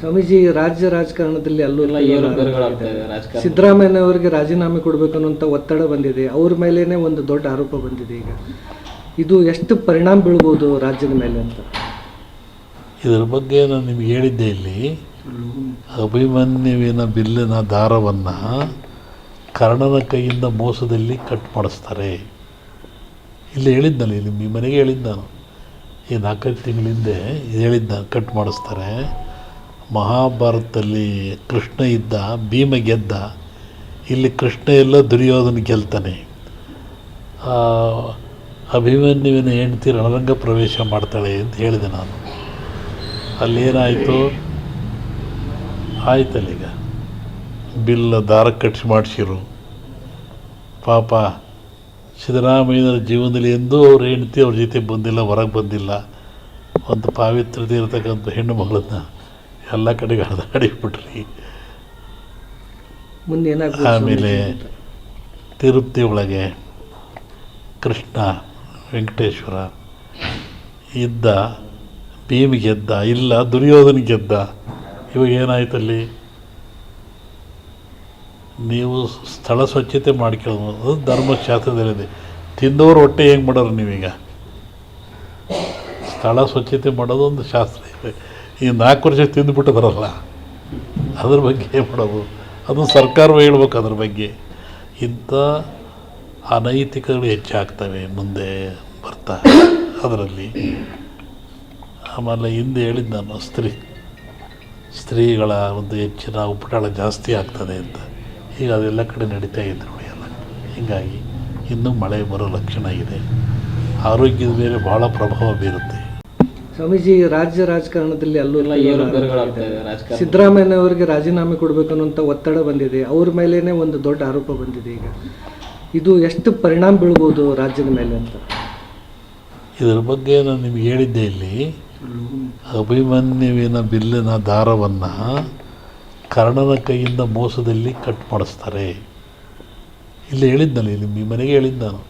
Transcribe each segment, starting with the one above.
ಸ್ವಾಮೀಜಿ ರಾಜ್ಯ ರಾಜಕಾರಣದಲ್ಲಿ ಅಲ್ಲೂ ಸಿದ್ದರಾಮಯ್ಯ ಅವರಿಗೆ ರಾಜೀನಾಮೆ ಕೊಡಬೇಕು ಅನ್ನುವಂಥ ಒತ್ತಡ ಬಂದಿದೆ. ಅವ್ರ ಮೇಲೇನೆ ಒಂದು ದೊಡ್ಡ ಆರೋಪ ಬಂದಿದೆ ಈಗ. ಇದು ಎಷ್ಟು ಪರಿಣಾಮ ಬೀಳ್ಬೋದು ರಾಜ್ಯದ ಮೇಲೆ ಅಂತ? ಇದರ ಬಗ್ಗೆ ನಾನು ನಿಮ್ಗೆ ಹೇಳಿದ್ದೆ ಇಲ್ಲಿ. ಅಭಿಮನ್ಯುವಿನ ಬಿಲ್ಲಿನ ದಾರವನ್ನು ಕರ್ಣನ ಕೈಯಿಂದ ಮೋಸದಲ್ಲಿ ಕಟ್ ಮಾಡಿಸ್ತಾರೆ. ಇಲ್ಲಿ ಹೇಳಿದ್ನಲ್ಲ ಇಲ್ಲಿ ನಿಮ್ಮ ಮನೆಗೆ ಹೇಳಿದ್ದು ನಾನು. ಈ ನಾಲ್ಕೈದು ತಿಂಗಳಿಂದೆ ಇದು ಹೇಳಿದ್ದು ನಾನು ಕಟ್ ಮಾಡಿಸ್ತಾರೆ. ಮಹಾಭಾರತದಲ್ಲಿ ಕೃಷ್ಣ ಇದ್ದ, ಭೀಮ ಗೆದ್ದ, ಇಲ್ಲಿ ಕೃಷ್ಣ ಎಲ್ಲ ದುರ್ಯೋಧನ ಗೆಲ್ತಾನೆ. ಅಭಿಮನ್ಯುವಿನ ಹೆಂಡತಿ ರಣರಂಗ ಪ್ರವೇಶ ಮಾಡ್ತಾಳೆ ಅಂತ ಹೇಳಿದೆ ನಾನು. ಅಲ್ಲೇನಾಯಿತು? ಆಯ್ತಲ್ಲ ಈಗ ಬಿಲ್ ದಾರ ಕಟ್ಸಿ ಮಾಡಿಸಿರು. ಪಾಪ ಸಿದ್ದರಾಮಯ್ಯನ ಜೀವನದಲ್ಲಿ ಎಂದೂ ಅವ್ರ ಹೆಂಡತಿ ಅವ್ರ ಜೊತೆ ಬಂದಿಲ್ಲ, ಹೊರಗೆ ಬಂದಿಲ್ಲ. ಒಂದು ಪಾವಿತ್ರತೆ ಇರತಕ್ಕಂಥ ಹೆಣ್ಣು ಮಗಳನ್ನ. ಎಲ್ಲ ಕಡೆಗೆ ಹರಿದಾಡಿಬಿಟ್ರಿ. ಆಮೇಲೆ ತಿರುಪ್ತಿ ಒಳಗೆ ಕೃಷ್ಣ ವೆಂಕಟೇಶ್ವರ ಇದ್ದ ಭೀಮ್ ಗೆದ್ದ ಇಲ್ಲ ದುರ್ಯೋಧನ ಗೆದ್ದ ಇವಾಗ ಏನಾಯ್ತಲ್ಲಿ? ನೀವು ಸ್ಥಳ ಸ್ವಚ್ಛತೆ ಮಾಡ್ಕೊಳ್ಳೋದು ಅದು ಧರ್ಮಶಾಸ್ತ್ರದಲ್ಲಿದೆ. ತಿಂದವರು ಹೊಟ್ಟೆ ಹೆಂಗೆ ಮಾಡೋರು ನೀವೀಗ? ಸ್ಥಳ ಸ್ವಚ್ಛತೆ ಮಾಡೋದು ಒಂದು ಶಾಸ್ತ್ರ ಇದೆ. ಈ ನಾಲ್ಕು ವರ್ಷ ತಿಂದುಬಿಟ್ಟಿದ್ರಲ್ಲ ಅದ್ರ ಬಗ್ಗೆ ಏನು ಮಾಡೋದು. ಅದು ಸರ್ಕಾರವೇ ಹೇಳ್ಬೇಕು ಅದ್ರ ಬಗ್ಗೆ. ಇಂಥ ಅನೈತಿಕಗಳು ಹೆಚ್ಚಾಗ್ತವೆ ಮುಂದೆ ಬರ್ತಾ ಅದರಲ್ಲಿ. ಆಮೇಲೆ ಹಿಂದೆ ಹೇಳಿದ್ದು ನಾನು ಸ್ತ್ರೀ, ಸ್ತ್ರೀಗಳ ಒಂದು ಹೆಚ್ಚಿನ ಉಪಟಳ ಜಾಸ್ತಿ ಆಗ್ತದೆ ಅಂತ. ಈಗ ಅದೆಲ್ಲ ಕಡೆ ನಡೀತಾ ಇದ್ರು ಎಲ್ಲ. ಹೀಗಾಗಿ ಇನ್ನೂ ಮಳೆ ಬರೋ ಲಕ್ಷಣ ಇದೆ. ಆರೋಗ್ಯದ ಮೇಲೆ ಭಾಳ ಪ್ರಭಾವ ಬೀರುತ್ತೆ. ಸ್ವಾಮೀಜಿ ರಾಜ್ಯ ರಾಜಕಾರಣದಲ್ಲಿ ಅಲ್ಲೂ ಸಿದ್ದರಾಮಯ್ಯ ಅವರಿಗೆ ರಾಜೀನಾಮೆ ಕೊಡಬೇಕು ಅನ್ನುವಂಥ ಒತ್ತಡ ಬಂದಿದೆ. ಅವ್ರ ಮೇಲೇನೆ ಒಂದು ದೊಡ್ಡ ಆರೋಪ ಬಂದಿದೆ ಈಗ. ಇದು ಎಷ್ಟು ಪರಿಣಾಮ ಬೀಳ್ಬೋದು ರಾಜ್ಯದ ಮೇಲೆ ಅಂತ? ಇದರ ಬಗ್ಗೆ ನಾನು ನಿಮ್ಗೆ ಹೇಳಿದ್ದೆ ಇಲ್ಲಿ. ಅಭಿಮನ್ಯುವಿನ ಬಿಲ್ಲಿನ ದಾರವನ್ನು ಕರ್ಣನ ಕೈಯಿಂದ ಮೋಸದಲ್ಲಿ ಕಟ್ ಮಾಡಿಸ್ತಾರೆ. ಇಲ್ಲಿ ಹೇಳಿದ್ನಲ್ಲ ಇಲ್ಲಿ ನಿಮ್ಮ ಮನೆಗೆ ಹೇಳಿದ್ದು ನಾನು.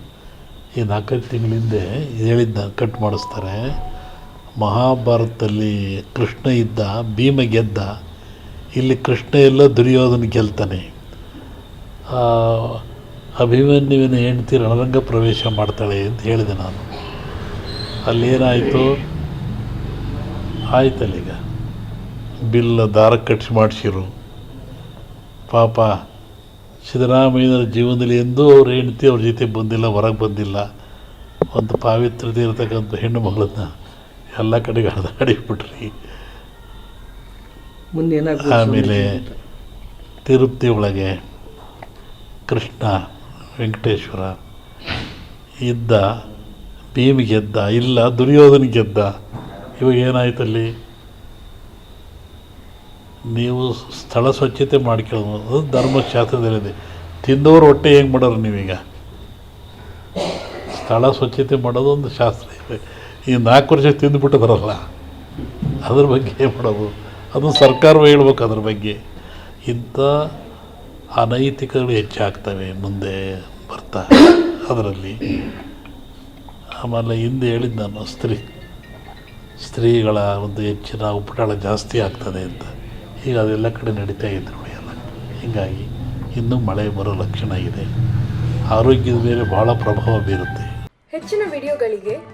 ಈ ನಾಲ್ಕೈದು ತಿಂಗಳಿಂದೆ ಇದು ಹೇಳಿದ್ದು ನಾನು ಕಟ್ ಮಾಡಿಸ್ತಾರೆ. ಮಹಾಭಾರತದಲ್ಲಿ ಕೃಷ್ಣ ಇದ್ದ, ಭೀಮ ಗೆದ್ದ, ಇಲ್ಲಿ ಕೃಷ್ಣ ಎಲ್ಲ ದುರ್ಯೋಧನ ಗೆಲ್ತಾನೆ. ಅಭಿಮನ್ಯುವಿನ ಹೆಂಡತಿ ರಣರಂಗ ಪ್ರವೇಶ ಮಾಡ್ತಾಳೆ ಅಂತ ಹೇಳಿದೆ ನಾನು. ಅಲ್ಲೇನಾಯಿತು? ಆಯ್ತಲ್ಲೀಗ ಬಿಲ್ಲ ದಾರ ಕಟ್ಸಿ ಮಾಡಿಸಿರು. ಪಾಪ ಸಿದ್ದರಾಮಯ್ಯನ ಜೀವನದಲ್ಲಿ ಎಂದೂ ಅವ್ರ ಹೆಂಡತಿ ಅವ್ರ ಜೊತೆ ಬಂದಿಲ್ಲ, ಹೊರಗೆ ಬಂದಿಲ್ಲ. ಒಂದು ಪಾವಿತ್ರತೆ ಇರತಕ್ಕಂಥ ಹೆಣ್ಣು ಮಗಳನ್ನ. ಎಲ್ಲ ಕಡೆಗೆ ಹರಿದಾಡಿಬಿಟ್ರಿ. ಮುಂದೆ ಆಮೇಲೆ ತಿರುಪತಿ ಒಳಗೆ ಕೃಷ್ಣ ವೆಂಕಟೇಶ್ವರ ಇದ್ದ ಭೀಮ್ ಗೆದ್ದ ಇಲ್ಲ ದುರ್ಯೋಧನ ಗೆದ್ದ ಇವಾಗ ಏನಾಯ್ತಲ್ಲಿ? ನೀವು ಸ್ಥಳ ಸ್ವಚ್ಛತೆ ಮಾಡ್ಕೊಳ್ಳೋದು ಅದು ಧರ್ಮಶಾಸ್ತ್ರದಲ್ಲಿದೆ. ತಿಂದವರು ಹೊಟ್ಟೆ ಹೆಂಗೆ ಮಾಡೋರು ನೀವೀಗ? ಸ್ಥಳ ಸ್ವಚ್ಛತೆ ಮಾಡೋದು ಒಂದು ಶಾಸ್ತ್ರ ಇದೆ. ಈ ನಾಲ್ಕು ವರ್ಷ ತಿಂದುಬಿಟ್ಟಿದ್ರಲ್ಲ ಅದ್ರ ಬಗ್ಗೆ ಏನು ಮಾಡೋದು? ಅದು ಸರ್ಕಾರವೇ ಹೇಳ್ಬೇಕು ಅದ್ರ ಬಗ್ಗೆ. ಇಂಥ ಅನೈತಿಕಗಳು ಹೆಚ್ಚಾಗ್ತವೆ ಮುಂದೆ ಬರ್ತಾ ಅದರಲ್ಲಿ. ಆಮೇಲೆ ಹಿಂದೆ ಹೇಳಿದ್ದು ನಾನು, ಸ್ತ್ರೀ, ಸ್ತ್ರೀಗಳ ಒಂದು ಹೆಚ್ಚಿನ ಉಪಟಾಳ ಜಾಸ್ತಿ ಆಗ್ತದೆ ಅಂತ. ಈಗ ಅದೆಲ್ಲ ಕಡೆ ನಡೀತಾ ಇದ್ರು ಎಲ್ಲ. ಹೀಗಾಗಿ ಇನ್ನೂ ಮಳೆ ಬರೋ ಲಕ್ಷಣ ಇದೆ. ಆರೋಗ್ಯದ ಮೇಲೆ ಭಾಳ ಪ್ರಭಾವ ಬೀರುತ್ತೆ. ಹೆಚ್ಚಿನ ವಿಡಿಯೋಗಳಿಗೆ